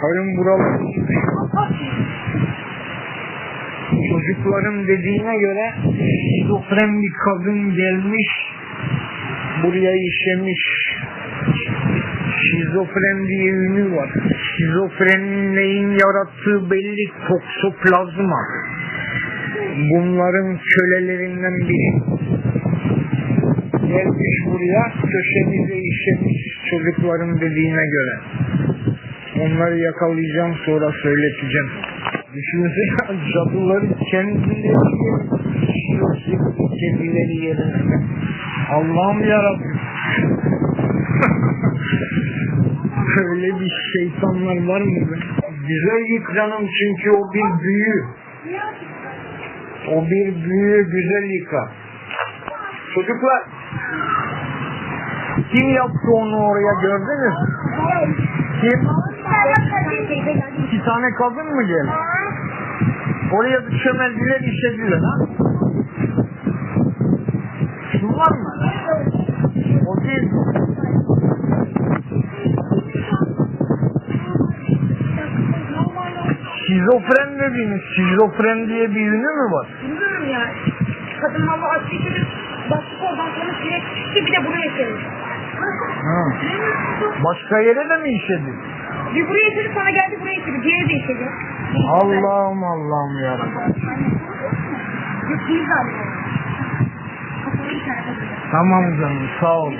Karım buralı. Çocukların dediğine göre şizofren bir kadın gelmiş. Buraya işemiş. Şizofren diye ünlü var. Şizofrenin neyin yarattığı belli toksoplazma. Bunların kölelerinden biri. Gelmiş buraya köşemize işemiş çocukların dediğine göre. Onları yakalayacağım sonra söyleteceğim. Düşünsene cadıları kendileri yiyor. Kendileri yerine. Allah'ım yarabbim. Öyle bir şeytanlar var mı be? Güzel yıkanım çünkü o bir büyü. O bir büyü güzel yıka. Çocuklar kim yaptı onu oraya gördünüz? Kim? Tane kadın mı geldi? Oraya çömeldiler işediler ha? Şunlar mı? O değil. Şizofren dediniz. Şizofren diye bir ünlü mü var? Bilmiyorum ya. Kadın valla aç geçirip bastık oradan sonra direkt çıktı bir de buraya işemiş. Ha. Başka yere de mi işedi? Bir buraya işedi sonra geldi buraya işedi. Diğeri de işedi. Allah'ım Allah'ım ya. Yok değil galiba. Tamam canım sağ ol.